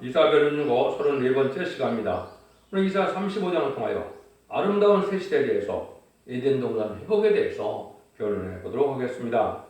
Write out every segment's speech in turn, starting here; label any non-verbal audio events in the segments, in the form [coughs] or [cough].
이사별은 유고 34번째 시간입니다. 오늘 이사 35장을 통하여 아름다운 새 시대에 대해서 에덴 동산 회복에 대해서 변론해 보도록 하겠습니다.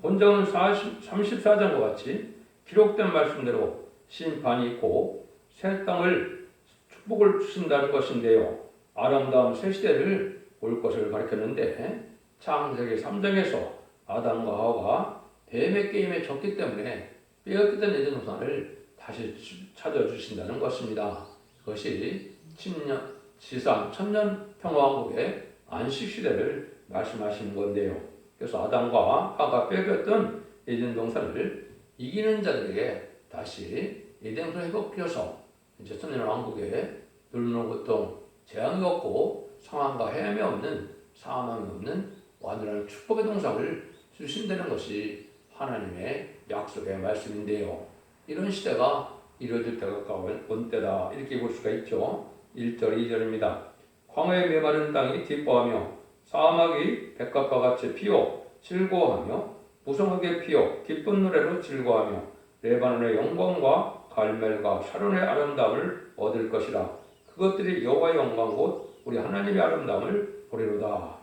본장은 40, 34장과 같이 기록된 말씀대로 심판이 있고 새 땅을 축복을 주신다는 것인데요. 아름다운 새 시대를 올 것을 가리켰는데 창세기 3장에서 아담과 하와가 뱀의 게임에 졌기 때문에 빼앗겼던 에덴 동산을 다시 찾아주신다는 것입니다. 그것이 천년, 지상 천년 평화왕국의 안식 시대를 말씀하시는 건데요. 그래서 아담과 하가 빼앗겼던 에덴 동산을 이기는 자들에게 다시 에덴 동산을 회복해서 이제 천년 왕국에 누르는 고통, 재앙이 없고 상황과 해함이 없는 사망이 없는 완전한 축복의 동상을 주신다는 것이 하나님의 약속의 말씀인데요. 이런 시대가 이루어질 때가 가까운 온 때다 이렇게 볼 수가 있죠. 1절 2절입니다. 광야의 메마른 땅이 기뻐하며 사막이 백합과 같이 피어 즐거워하며 무성하게 피어 기쁜 노래로 즐거워하며 레바논의 영광과 갈멜과 샤론의 아름다움을 얻을 것이라 그것들이 여호와의 영광 곧 우리 하나님의 아름다움을 보리로다.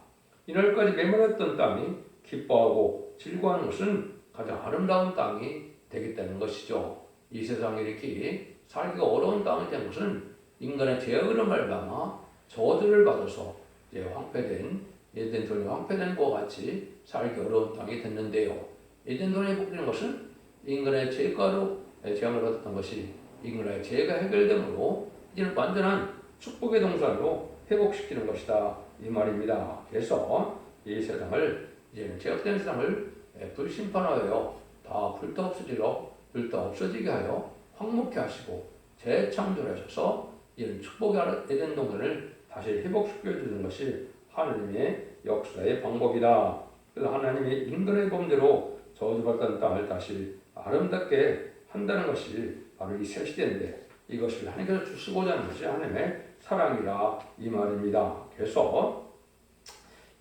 이날까지 메마랐던 땅이 기뻐하고 즐거워하는 것은 가장 아름다운 땅이 되겠다는 것이죠. 이 세상에 이렇게 살기가 어려운 땅이 된 것은 인간의 죄악으로 말미암아 저주를 받아서 이제 황폐된 에덴돈이 황폐된 것과 같이 살기 어려운 땅이 됐는데요. 에덴돈이 회복되는 것은 인간의 죄가로 재앙을 받았던 것이 인간의 죄가 해결됨으로 이제는 완전한 축복의 동산으로 회복시키는 것이다 이 말입니다. 그래서 이 세상을 이제는 죄악된 세상을 불심판하여 다 불타 없어지러 불타 없어지게 하여 황목케 하시고 재창조하셔서 이런 축복의 에덴 동산을 다시 회복시켜 주는 것이 하나님의 역사의 방법이다. 그래서 하나님이 인간의 범대로 저주받던 땅을 다시 아름답게 한다는 것이 바로 이 새 시대인데 이것을 하나님께서 주시고자 하는 것이 하나님의 사랑이라 이 말입니다. 그래서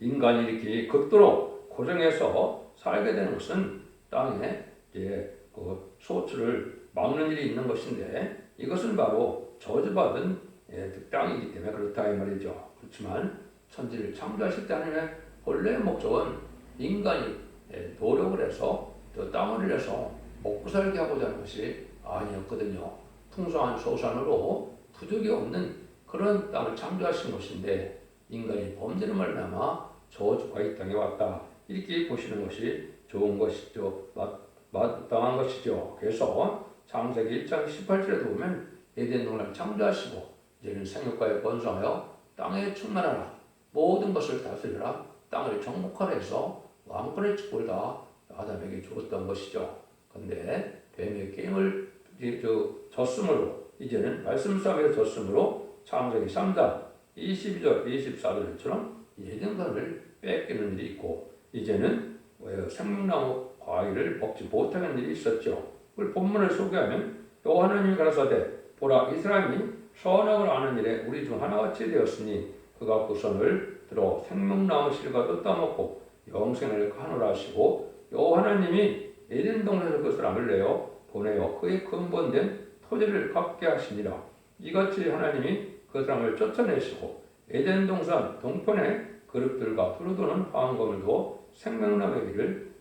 인간이 이렇게 극도로 고정해서 살게 되는 것은 땅에 이제 그 소출을 막는 일이 있는 것인데 이것은 바로 저주받은 예, 그 땅이기 때문에 그렇다 이 말이죠. 그렇지만 천지를 창조하실 때 하나님의 본래의 목적은 인간이 예, 노력을 해서 또 땅을 일해서 먹고 살게 하고자 하는 것이 아니었거든요. 풍성한 소산으로 부족이 없는 그런 땅을 창조하신 것인데 인간이 범죄를 말미암아 저주가 이 땅에 왔다. 이렇게 보시는 것이 좋은 것이죠. 마땅한 것이죠. 그래서 창세기 1장 18절에도 보면 에덴 동을 창조하시고 이제는 생육과에 번성하여 땅에 충만하라. 모든 것을 다스리라. 땅을 정복하라 해서 왕권의 축복을 다 아담에게 주었던 것이죠. 근데 뱀의 게임을 저, 졌으므로 이제는 말씀 싸움에 졌으므로 창세기 3장 22절 24절처럼 예정선을 뺏기는 일이 있고 이제는 생명나무 과일을 먹지 못하는 일이 있었죠. 그 본문을 소개하면 또 하나님이 가라사대 보라 이스라엘이 선악을 아는 일에 우리 중 하나같이 되었으니 그가 그 손을 들어 생명나무 실과도 따먹고 영생을 가노라 하시고 여 하나님이 에덴 동산에서 그 사람을 내어 보내어 그의 근본된 토지를 갖게 하시니라 이같이 하나님이 그 사람을 쫓아내시고 에덴 동산 동편에 그릇들과 푸르도는 황금을 두어 생명나무의 길을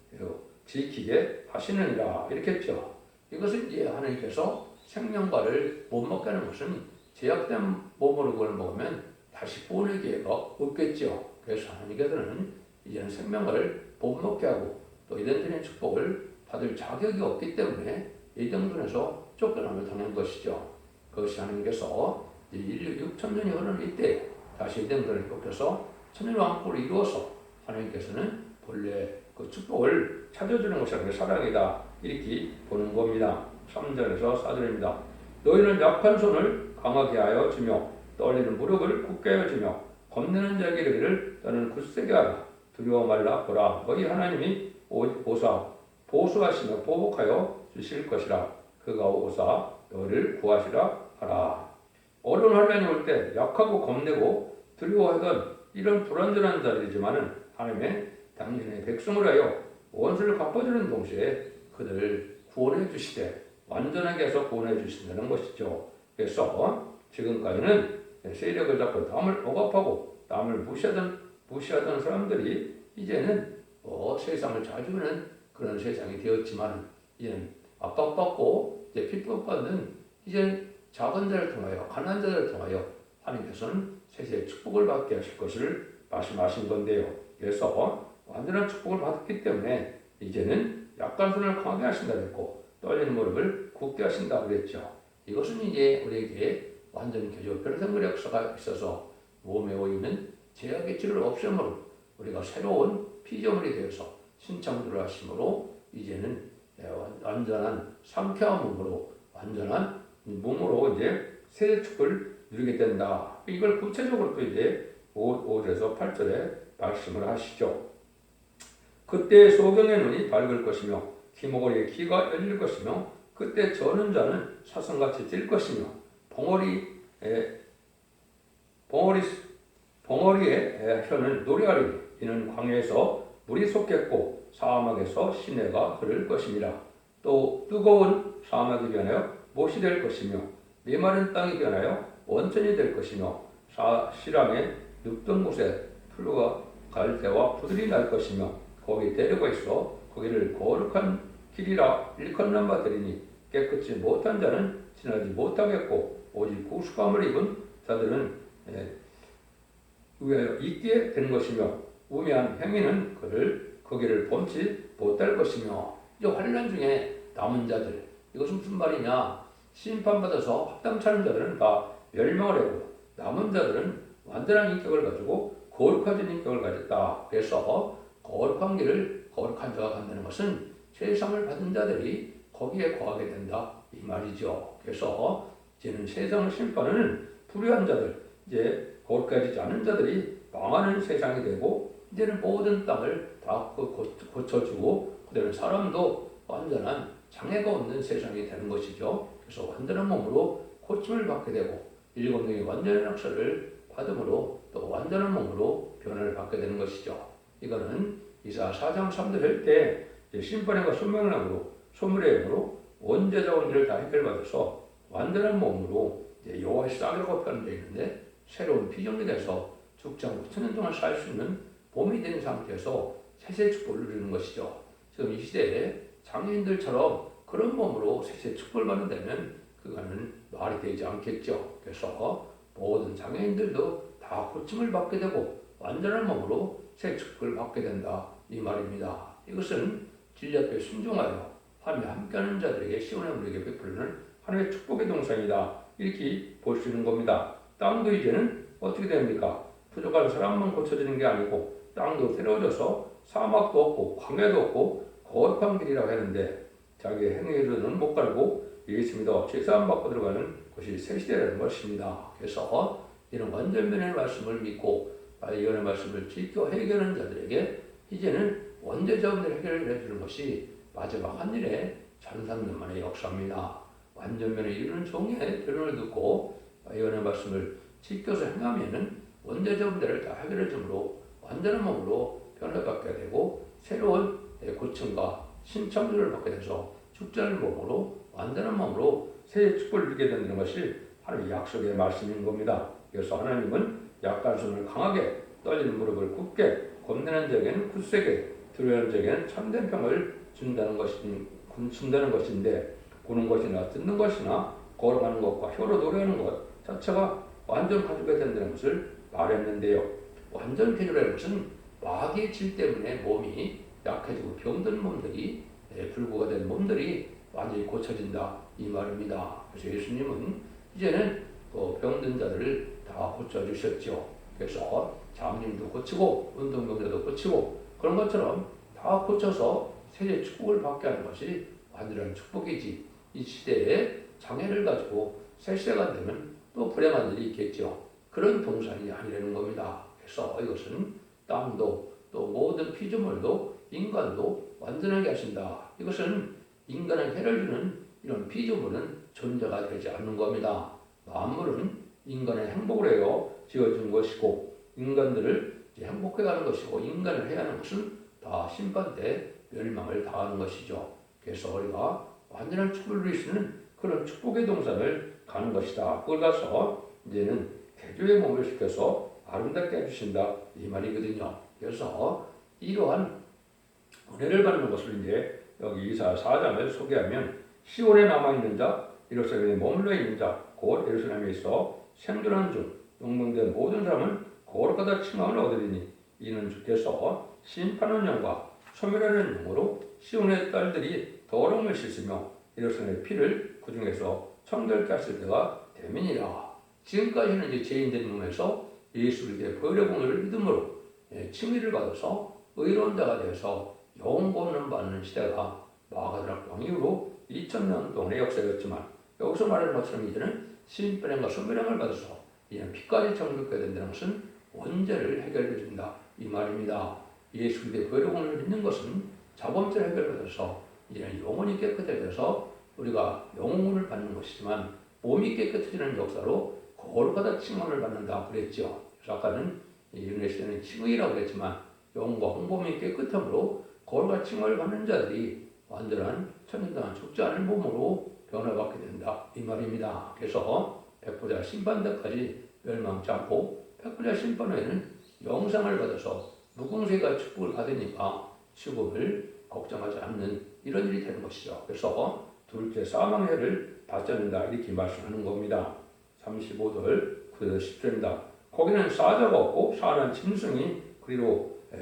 지키게 하시느니라 이렇게 했죠. 이것은 이제 하나님께서 생명과를 못 먹게 하는 것은 제약된 몸으로 그걸 먹으면 다시 보낼 기회가 없겠죠. 그래서 하나님께서는 이제는 생명과를 못 먹게 하고 또 이런들의 축복을 받을 자격이 없기 때문에 이 정도에서 쫓겨남을 당한 것이죠. 그것이 하나님께서 인류 6천 년이 흐르는 이때 다시 이den들을 꺾여서 천년 왕국을 이루어서 하나님께서는 본래 그 축복을 찾아주는 것이 하나님의 사랑이다. 이렇게 보는 겁니다. 3절에서 4절입니다. 너희는 약한 손을 강하게 하여 주며 떨리는 무릎을 굳게 하여 주며 겁내는 자에게 이르기를 너는 굳세게 하라. 두려워 말라 보라. 너희 하나님이 오사 보수하시며 보복하여 주실 것이라. 그가 오사 너를 구하시라 하라. 어려운 환란이 올 때 약하고 겁내고 두려워하던 이런 불완전한 자들이지만은 하나님의 당신의 백성을 하여 원수를 갚아주는 동시에 그들을 구원해 주시되 완전하게 해서 구원해 주신다는 것이죠. 그래서 지금까지는 세력을 잡고 남을 억압하고 남을 무시하던 무시하던 사람들이 이제는 뭐 세상을 자주는 그런 세상이 되었지만 이제는 압박받고 이제 핍박받는 이제 작은 자를 통하여 가난한 자를 통하여 하나님께서는 세세의 축복을 받게 하실 것을 말씀하신 건데요. 그래서 완전한 축복을 받았기 때문에 이제는 약간 손을 강하게 하신다 그랬고 떨리는 무릎을 굳게 하신다 그랬죠. 이것은 이제 우리에게 완전 교조 변성의 역사가 있어서 몸에 오이는 제약의 질을 없애므로 우리가 새로운 피조물이 되어서 신창조를 하심으로 이제는 완전한 상쾌한 몸으로 완전한 몸으로 이제 새 축을 누리게 된다. 이걸 구체적으로 또 이제 5, 절에서 8절에 말씀을 하시죠. 그때 소경의 눈이 밝을 것이며 기목걸이의 귀가 열릴 것이며 그때 저는 자는 사슴같이 뛸 것이며 봉어리에 봉어리 봉어리의 혀는 노래하리니 이는 광야에서 물이 솟겠고 사막에서 시내가 흐를 것입니다. 또 뜨거운 사막이 변하여 못이 될 것이며 메마른 땅이 변하여 원천이 될 것이며 사, 시람의 눕던 곳에 풀과 갈대와 푸들이 날 것이며 거기 데려가 있어 거기를 거룩한 길이라 일컫는 바들이니 깨끗이 못한 자는 지나지 못하겠고 오직 구속함을 입은 자들은 예, 의하여 있게 된 것이며 우매한 행위는 그를 거기를 본치 못할 것이며 이 환란 중에 남은 자들 이것은 무슨 말이냐 심판받아서 합당찮은 자들은 다 멸망을 하고 남은 자들은 완전한 인격을 가지고 거룩한 인격을 가졌다. 그래서 거룩한 길을 거룩한 자가 간다는 것은 세상을 받은 자들이 거기에 거하게 된다 이 말이죠. 그래서 이제는 세상을 심판하는 불의한 자들, 이제 거룩해지지 않은 자들이 망하는 세상이 되고 이제는 모든 땅을 다 고쳐주고 그다음에 사람도 완전한 장애가 없는 세상이 되는 것이죠. 그래서 완전한 몸으로 고침을 받게 되고 일곱 명의 완전한 역사를 받음으로 또 완전한 몸으로 변화를 받게 되는 것이죠. 이거는 이사 4장 3절 할때 심판과 소명락으로 소물의 영으로 원죄자 원죄를 다 해결받아서 완전한 몸으로 여호와의 싹이라고 표현되어 있는데 새로운 피정이 돼서 죽지 않고 천년 동안 살 수 있는 몸이 된 상태에서 세세 축복을 누리는 것이죠. 지금 이 시대에 장애인들처럼 그런 몸으로 세세 축복을 받는다면 그거는 말이 되지 않겠죠. 그래서 모든 장애인들도 다 고침을 받게 되고 완전한 몸으로 새 축복을 받게 된다 이 말입니다. 이것은 진리 앞에 순종하여 하나님 함께하는 자들에게 시온의 물에게 베푸는 하나님의 축복의 동상이다 이렇게 볼 수 있는 겁니다. 땅도 이제는 어떻게 됩니까? 부족한 사람만 고쳐지는 게 아니고 땅도 새로워져서 사막도 없고 광야도 없고 거룩한 길이라고 하는데 자기 행위로는 못 가고 예수 믿어 죄사함 받고 들어가는 것이 새 시대라는 것입니다. 그래서 이런 완전면의 말씀을 믿고 이런 말씀을 지켜 해결하는 자들에게 이제는 원죄자분들 해결을 해주는 것이 마지막 한 일에 장삼년만의 역사입니다. 완전면에 이르는 종의 결론을 듣고 예언의 말씀을 지켜서 행하면은 원죄자분들을 다 해결해 주므로 완전한 몸으로 변화받게 되고 새로운 고침과 신창조를 받게 돼서 죽자는 몸으로 완전한 몸으로 새 축복을 누리게 된다는 것이 하나님의 약속의 말씀인 겁니다. 그래서 하나님은 약간 손을 강하게 떨리는 무릎을 굳게 겁내는 자에게는 굳세게 두려워하는 자에게는 참된 평을 준다는 것이 준다는 것인데 보는 것이나 듣는 것이나 걸어가는 것과 혀로 노래하는 것 자체가 완전 가족이 된다는 것을 말했는데요. 완전 폐조라는 것은 마귀의 질 때문에 몸이 약해지고 병든 몸들이 예, 불구가 된 몸들이 완전히 고쳐진다 이 말입니다. 그래서 예수님은 이제는 그 병든 자들을 다 고쳐주셨죠. 그래서 장님도 고치고 운동병자도 고치고 그런 것처럼 다 고쳐서 세계 축복을 받게 하는 것이 완전한 축복이지. 이 시대에 장애를 가지고 새 시대가 되면 또 불행한 일이 있겠죠. 그런 동산이 아니라는 겁니다. 그래서 이것은 땅도 또 모든 피조물도 인간도 완전하게 하신다. 이것은 인간의 해를 주는 이런 피조물은 존재가 되지 않는 겁니다. 만물은 인간의 행복을 해요 지어준 것이고 인간들을 행복해 가는 것이고 인간을 해야 하는 것은 다 심판 때 멸망을 당하는 것이죠. 그래서 우리가 완전한 축복을 있는 그런 축복의 동산을 가는 것이다. 그걸 가서 이제는 개조의 몸을 시켜서 아름답게 해주신다 이 말이거든요. 그래서 이러한 은혜를 받는 것을 이제 여기 이사 4장을 소개하면 시온에 남아있는 자, 예루살렘에 머물러 있는 자, 곧 예루살렘에 있어 생존한 중 용문된 모든 사람은 거룩하다 칭함을 얻으리니 이는 주께서 심판하는 영과 소멸하는 영으로 시온의 딸들이 더러움을 씻으며 예루살렘의 피를 그 중에서 청결케 하실 때가 되민이라. 지금까지는 죄인된 몸에서 예수 그리스도의 보혈의 공을 믿음으로 예, 칭의를 받아서 의로운 자가 되어서 영원권을 받는 시대가 마가드락 왕 이후로 2000년 동안의 역사였지만 여기서 말하는 것처럼 이제는 신병과 선별형을 받아서 이제는 피까지 정복해야 된다는 것은 원죄를 해결해 준다 이 말입니다. 예수 그리스도의 보혈의 공을 믿는 것은 자범죄를 해결받아서 이제는 영혼이 깨끗해져서 우리가 영혼을 받는 것이지만 몸이 깨끗해지는 역사로 거룩하다 칭함을 받는다 그랬죠. 그래서 아까는 이은혜 시대는 칭의라고 그랬지만 영과 홍범이 깨끗함으로 거룩한 칭함을 받는 자들이 완전한 천년동안 죽지 않을 몸으로 변화받게 된다 이 말입니다. 그래서 백보자 심판대까지 멸망치 않고 백보자 후에는 영상을 받아서 무궁세가 축복을 받으니까 죽음을 걱정하지 않는 이런 일이 되는 것이죠. 그래서 둘째 사망해를 받지 않는다 이렇게 말씀하는 겁니다. 35절 9절 10절입니다. 거기는 사자가 없고 사는 짐승이 그리로 에,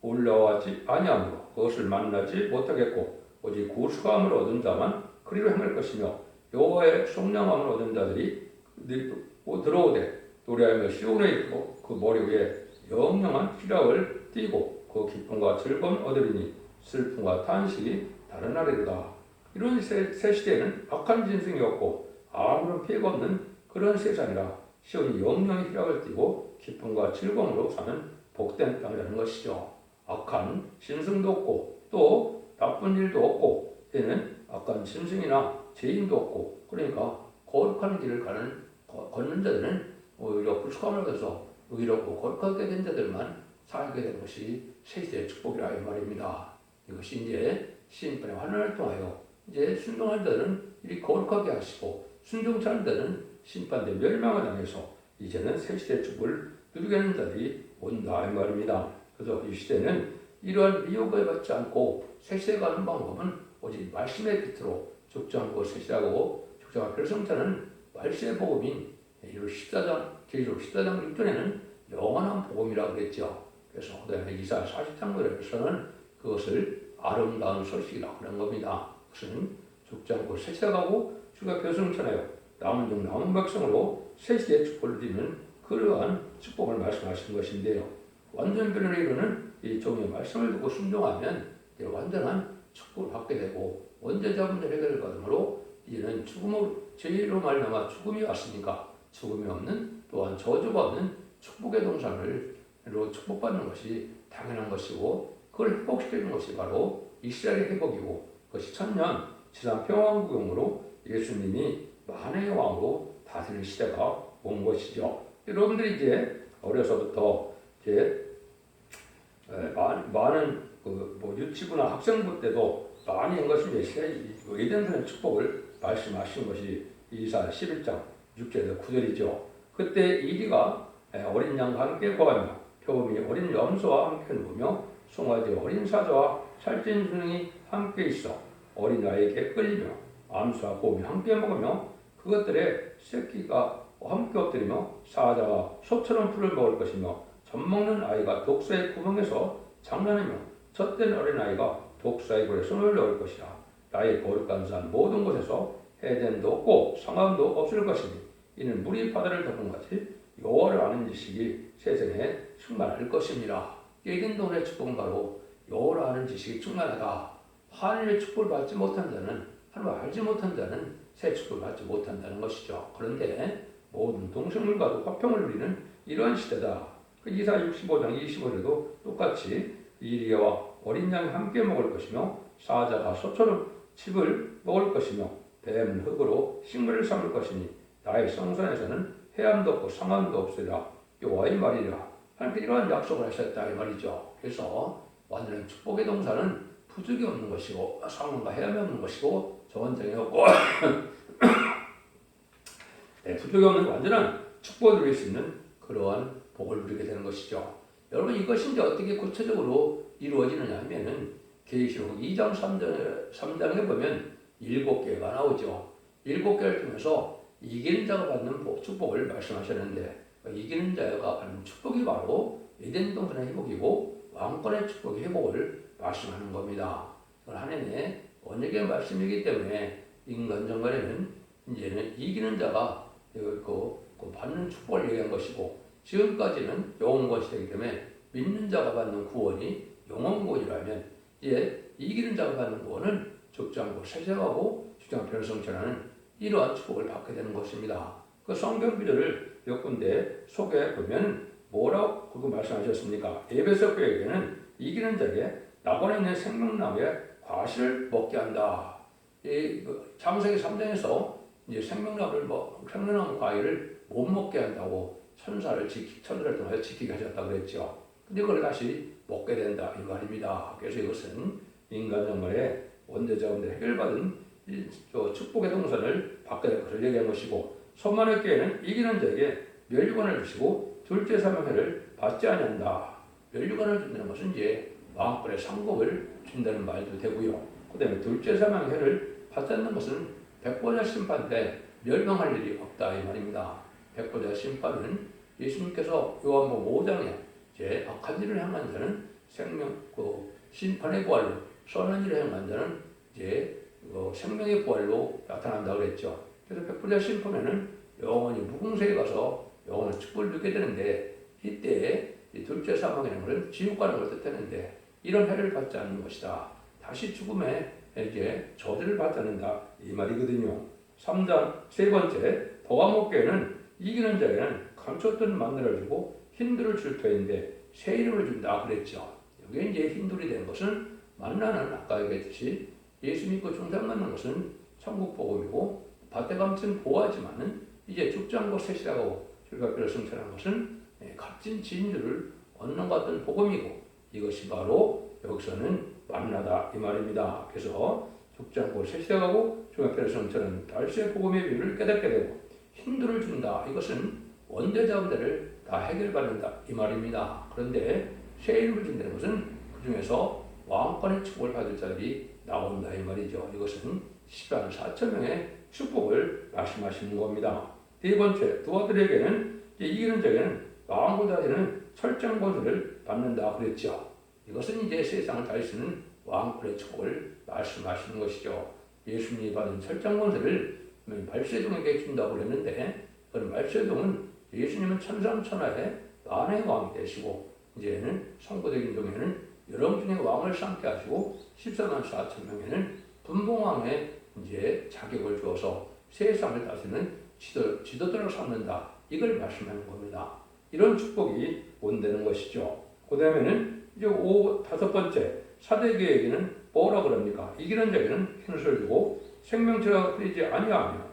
올라와지 아니하므로 그것을 만나지 못하겠고 오직 구수함을 얻은 자만 그리로 행할 것이며 여호와의 속량함을 얻은 자들이 들어오되 노래하며 시온에 있고 그 머리 위에 영영한 희락을 띠고 그 기쁨과 즐거움 얻으리니 슬픔과 탄식이 다른 나라이다. 이런 새, 새 시대에는 악한 짐승이었고 아무런 피해가 없는 그런 세상이라 시온이 영영의 희락을 띠고 기쁨과 즐거움으로 사는 복된 땅이라는 것이죠. 악한 짐승도 없고 또 나쁜 일도 없고 때는 악한 짐승이나 죄인도 없고 그러니까 거룩한 길을 가는 걷는 자들은 오히려 불숙함을 얻어서 의롭고 거룩하게 된 자들만 살게 되는 것이 세세의 축복이라 이 말입니다. 이것이 이제 신판의 환란을 통하여 이제 순종한 자들은 이리 거룩하게 하시고 순종치 않은 자는 심판대 멸망을 당해서 이제는 새 시대의 축복을 누리게 하는 자들이 온다 이 말입니다. 그래서 이 시대는 이러한 미혹을 받지 않고 새 시대 가는 방법은 오직 말씀의 빛으로 시대하고 죽지 않고 결성자는 말씀의 복음인 이로 14장, 제주로 14장 6절에는 영원한 복음이라고 그랬죠. 그래서 그다음에 이사 40장에서는 그것을 아름다운 소식이라고 그런 겁니다. 그것은 죽지 않고 세세가고 주가 교성천하여 남은 중 남은 백성으로 세시의 축복을 드리는 그러한 축복을 말씀하신 것인데요. 완전 변론에 이르는 이 종의 말씀을 듣고 순종하면 완전한 축복을 받게 되고 원죄자 문제 해결을 받으므로 이제는 죽음을 죄로 말미암아 죽음이 왔으니까 죽음이 없는 또한 저주가 없는 축복의 동산을로 축복받는 것이 당연한 것이고 그걸 회복시키는 것이 바로 이스라엘의 회복이고 그것이 천년 지상 평화국용으로 예수님이 만의 왕으로 다스릴 시대가 온 것이죠. 여러분들이 이제 어려서부터 이제 많은 그 뭐 유치부나 학생부 때도 많이 한 것은 예전의 축복을 말씀하신 것이 이사 11장 6절에서 9절이죠. 그때 이리가 어린 양과 함께 거하며 표범이 어린 염소와 함께 누우며 송아지 어린 사자와 살찐 순이 함께 있어 어린 아이에게 끌리며 암수와 곰이 함께 먹으며 그것들의 새끼가 함께 엎드리며 사자가 소처럼 풀을 먹을 것이며 젖먹는 아이가 독사의 구멍에서 장난하며 젖된 어린아이가 독사의 골에 손을 넣을 것이라 나의 거룩한 산 모든 곳에서 해전도 없고 상함도 없을 것이니 이는 물이 바다를 덮은 같이 여호와를 아는 지식이 세상에 충만할 것입니다. 예근동의 축복은 바로 여호와를 아는 지식이 충만하다. 하나님의 축복을 받지 못한 자는 하나님을 알지 못한 자는 새 축복을 받지 못한다는 것이죠. 그런데 모든 동생물과도 화평을 누리는 이러한 시대다. 그 이사 65장 25절에도 똑같이 이리와 어린 양이 함께 먹을 것이며 사자가 소처럼 칩을 먹을 것이며 뱀은 흙으로 식물을 삼을 것이니 나의 성산에서는 해암도 없고 상암도 없으리라 여호와의 말이라 하나님께 이러한 약속을 하셨다 이 말이죠. 그래서 완전한 축복의 동산은 부족이 없는 것이고 상황과 해함이 없는 것이고 저원장이 없고 [coughs] 네, 부족이 없는 완전한 축복을 누릴 수 있는 그러한 복을 누리게 되는 것이죠. 여러분 이것이 이제 어떻게 구체적으로 이루어지느냐 하면은 계시록 2장 3장, 3장에 보면 일곱 개가 나오죠. 일곱 개를 통해서 이기는 자가 받는 복, 축복을 말씀하셨는데 그 이기는 자가 받는 축복이 바로 에덴 동산의 회복이고 왕권의 축복의 회복을 말씀하는 겁니다. 하나님의 언약의 말씀이기 때문에 인간 정간에는 이제는 이기는 자가 그, 그 받는 축복을 얘기한 것이고 지금까지는 영원권 시대이기 때문에 믿는 자가 받는 구원이 영원권이라면 이제 이기는 자가 받는 구원은 죽지 않고 세세하고 죽지 않고 변성천하는 이러한 축복을 받게 되는 것입니다. 그 성경 구절을 몇 군데 소개해 보면 뭐라고 그거 말씀하셨습니까? 에베소 교회에게는 이기는 자에게 낙원에 있는 생명나무의 과실을 먹게 한다. 이그 창세기 3장에서 이제 생명나무를 뭐 생명나무 과일을 못 먹게 한다고 천사를 지키 천사를 통해 지키게 하셨다 그랬죠. 근데 그걸 다시 먹게 된다 이 말입니다. 그래서 이것은 인간 정말의 원죄자원들 해결받은 이, 저 축복의 동선을 받게 될 것을 얘기한 것이고 선만의 교회는 이기는 자에게 멸류관을 주시고 둘째 사명회를 받지 아니한다. 멸류관을 준다는 것은 이제 왕권의 상급을 준다는 말도 되고요. 그 다음에 둘째 사명회를 받지 않는 것은 백보자 심판 때 멸망할 일이 없다 이 말입니다. 백보자 심판은 예수님께서 요한복음 5장에 제 악한 일을 행한 자는 생명 그 심판의 부활로 선한 일을 행한 자는 이제 그 생명의 부활로 나타난다 그랬죠. 그래서 백보자 심판에는 영원히 무궁세에 가서 영원한 축복을 누게 되는데 이때 이 둘째 사망이라는 것은 지옥 가는 걸 뜻하는데 이런 해를 받지 않는 것이다. 다시 죽음에 이제 저주를 받지 않는다 이 말이거든요. 3장 세 번째 도화목교회는 이기는 자에는 감췄던 마늘을 주고 힌두를 줄 터인데 새 이름을 준다 그랬죠. 여기 이제 힌두이 된 것은 만나는 아까 얘기했듯이 예수 믿고 중상 받는 것은 천국 복음이고 밭에 감춘 보아지만은 이제 죽지 않고 셋이라고 출가표를 승천한 것은 예, 값진 진주를 얻는 것 같은 복음이고 이것이 바로 여기서는 만나다 이 말입니다. 그래서 죽지 않고 셋이라고 출가표를 승천한 달수의 복음의 비유를 깨닫게 되고 힌두를 준다. 이것은 원대자원들을 다 해결받는다 이 말입니다. 그런데 새 이름을 준다는 것은 그 중에서 왕권의 축복을 받을 자들이 나온다 이 말이죠. 이것은 10만 4천 명의 축복을 말씀하시는 겁니다. 네 번째, 두 아들에게는 이기는 자에게는 왕보다는 철저한 권세를 받는다 그랬죠. 이것은 이제 세상을 다스리는 왕권의 축복을 말씀하시는 것이죠. 예수님이 받은 철저한 권세를 말세동에게 준다고 그랬는데 그런 말세동은 예수님은 천상천하의 만의 왕이 되시고 이제는 성부적인 동에는 여러 중에 왕을 삼게 하시고 14만 4천 명에는 분봉왕의 이제 자격을 주어서 세상을 다스리는 지도, 지도자를 삼는다. 이걸 말씀하는 겁니다. 이런 축복이 온다는 것이죠. 그 다음에는 이제 오, 다섯 번째, 사대계에게는 뭐라 그럽니까? 이기는 자에게는 흰옷을 주고 생명체가 흐리지 아니하며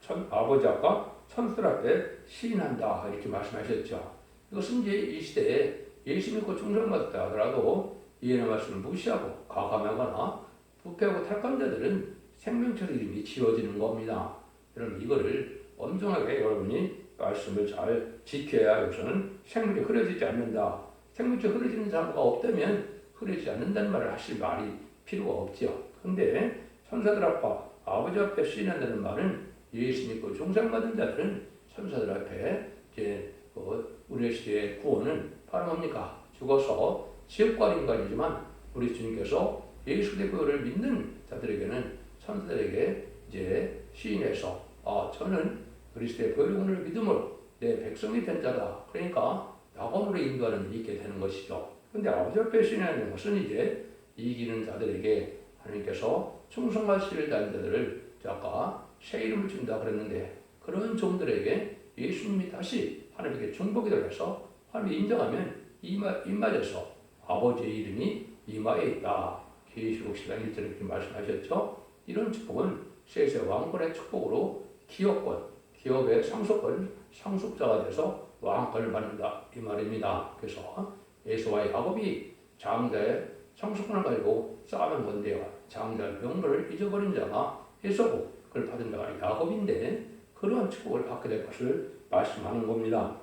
천, 아버지 아까 천술 앞에 시인한다. 이렇게 말씀하셨죠. 이것은 이제 이 시대에 예수 믿고 충성받았다 하더라도 이해의 말씀을 무시하고 가감하거나 부패하고 탈한 자들은 생명체로 이름이 지워지는 겁니다. 여러분 이거를 엄중하게 여러분이 말씀을 잘 지켜야 여기서는 생명이 흐려지지 않는다. 생명체 흐려지는 사람가 없다면 흐려지지 않는다는 말을 하실 말이 필요가 없죠. 근데 천사들 앞에 아버지 앞에 시인한다는 말은 예수 믿고 종상받은 자들은 천사들 앞에 이제 그 우리 시대의 구원은 바로 뭡니까? 죽어서 지옥과 인간이지만 우리 주님께서 예수 그리스도를 믿는 자들에게는 천사들에게 이제 시인해서 아 저는 그리스도의 보혈을 믿음으로 내 백성이 된 자다. 그러니까 낙원으로 인도하는 있게 되는 것이죠. 근데 아버지 앞에 시인하는 것은 이제 이기는 자들에게 하나님께서 충성하실 자들을 아까 새 이름을 준다 그랬는데 그런 종들에게 예수님이 다시 하나님께 중복이 되어서 하나님이 인정하면 이마, 입맞에서 아버지의 이름이 이마에 있다. 계시록 10장 1절에 이렇게 말씀하셨죠. 이런 축복은 세세 왕권의 축복으로 기업권, 기업의 상속권, 상속자가 돼서 왕권을 받는다. 이 말입니다. 그래서 예수와 야곱이 장자의 성수권을 가지고 쌓아놓은 건데요. 장자 병거를 잊어버린 자가 해서고 그걸 받은 자가 야곱인데 그러한 축복을 받게 될 것을 말씀하는 겁니다.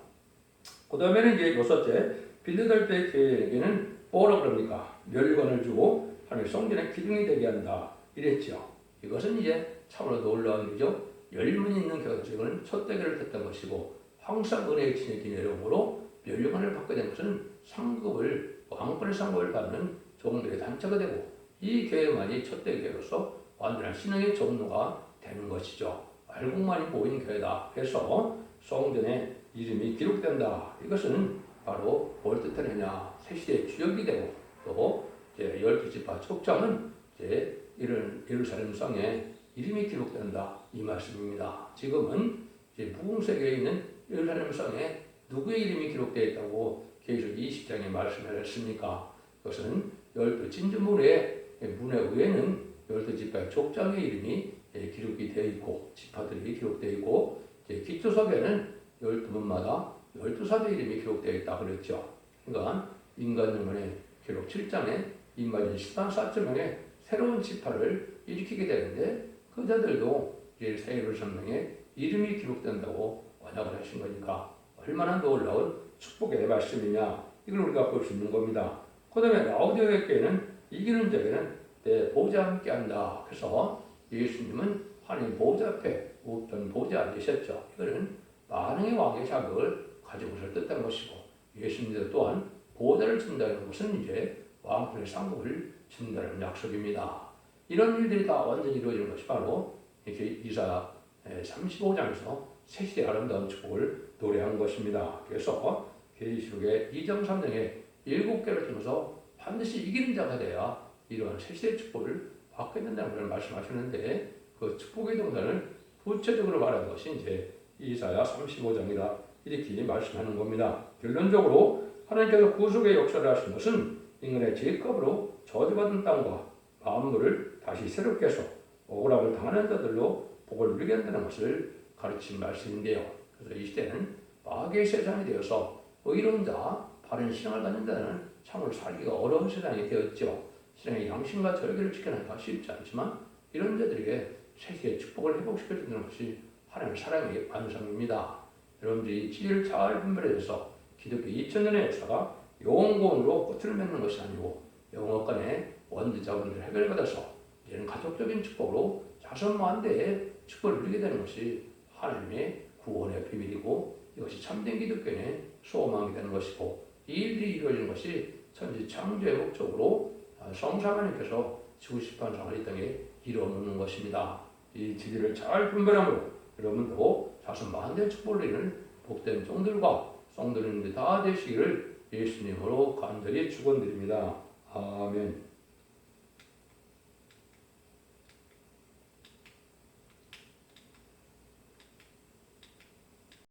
그 다음에는 이제 여섯째 빌드델베 교회에게는 뭐라 그럽니까? 멸관을 주고 하나님 성전의 기둥이 되게 한다 이랬죠. 이것은 이제 참으로 놀라운 일이죠. 열문 있는 교회는 첫 대결을 했던 것이고 항상 은혜의 진액이 내려오므로 멸관을 받게 된 것은 상급을 왕권의 상급을 받는 종들의 단체가 되고 이 교회만이 첫 대교회로서 완전한 신앙의 종로가 되는 것이죠. 알곡만이 모인 교회다 해서 성전에 이름이 기록된다. 이것은 바로 뭘 뜻하느냐? 새 시대의 주역이 되고 또 이제 열두 지파 촉장은 이제 이런 예루살렘 성에 이름이 기록된다 이 말씀입니다. 지금은 이제 무공세계에 있는 예루살렘 성에 누구의 이름이 기록되어 있다고 계시록 20장에 말씀하셨습니까? 그것은 열두 진주문의 문의 위에는 열두 지파의 족장의 이름이 예, 기록이 되어 있고 지파들이 기록되어 있고 이제 기초석에는 열두 문마다 열두 사도 이름이 기록되어 있다 그랬죠. 그러니까 인간영혼의 기록 7장에 인마진 14.4점에 새로운 지파를 일으키게 되는데 그 자들도 이제 새 예루살렘에 이름이 기록된다고 언약을 하신 거니까 얼마나 놀라운 축복의 말씀이냐 이걸 우리가 볼 수 있는 겁니다. 그 다음에 라우디오의 교회는 이기는 자에게는 내 보좌 함께 한다. 그래서 예수님은 하나님 보좌 앞에 우편 보좌 앉으셨죠. 이거는 만왕의 왕의 자격을 가지고 있을 뜻한 것이고 예수님도 또한 보좌를 준다는 것은 이제 왕권의 상급을 준다는 약속입니다. 이런 일들이 다 완전히 이루어지는 것이 바로 이렇게 이사 35장에서 새시대 아름다운 축복을 노래한 것입니다. 그래서 계시록의 2장 3장에 일곱 개를 통해서 반드시 이기는 자가 돼야 이러한 새시대 축복을 받게 된다는 걸 말씀하시는데 그 축복의 동산을 구체적으로 말하는 것이 이제 이사야 35장이다 이렇게 말씀하는 겁니다. 결론적으로 하나님께서 구속의 역사를 하신 것은 인간의 죄값으로 저주받은 땅과 만물을 다시 새롭게 해서 억울함을 당하는 자들로 복을 누리게 한다는 것을 가르친 말씀인데요. 그래서 이 시대는 마귀의 세상이 되어서 의로운 자, 바른 신앙을 갖는 자는 참으로 살기가 어려운 세상이 되었죠. 신앙의 양심과 절개를 지켜내기가 쉽지 않지만 이런 자들에게 세계의 축복을 회복시켜주는 것이 하나님의 사랑의 완성입니다. 여러분들이 지혜를 잘 분별해서 기독교 2000년의 역사가 영원권으로 끝을 맺는 것이 아니고 영원권의 원대 자본을 해결받아서 이제는 가족적인 축복으로 자손 만대의 축복을 누리게 되는 것이 하나님의 구원의 비밀이고 이것이 참된 기독교의 소망이 되는 것이고 이 일들이 이루어지는 것이 천지 창조의 목적으로 성삼 하나님께서 지구시판 상을 이 땅에 이루어놓는 것입니다. 이 진리를 잘 분별함으로 여러분도 자손 만대의 축복을 누리는 복된 종들과 성도님들 다 되시기를 예수님으로 간절히 축원드립니다. 아멘.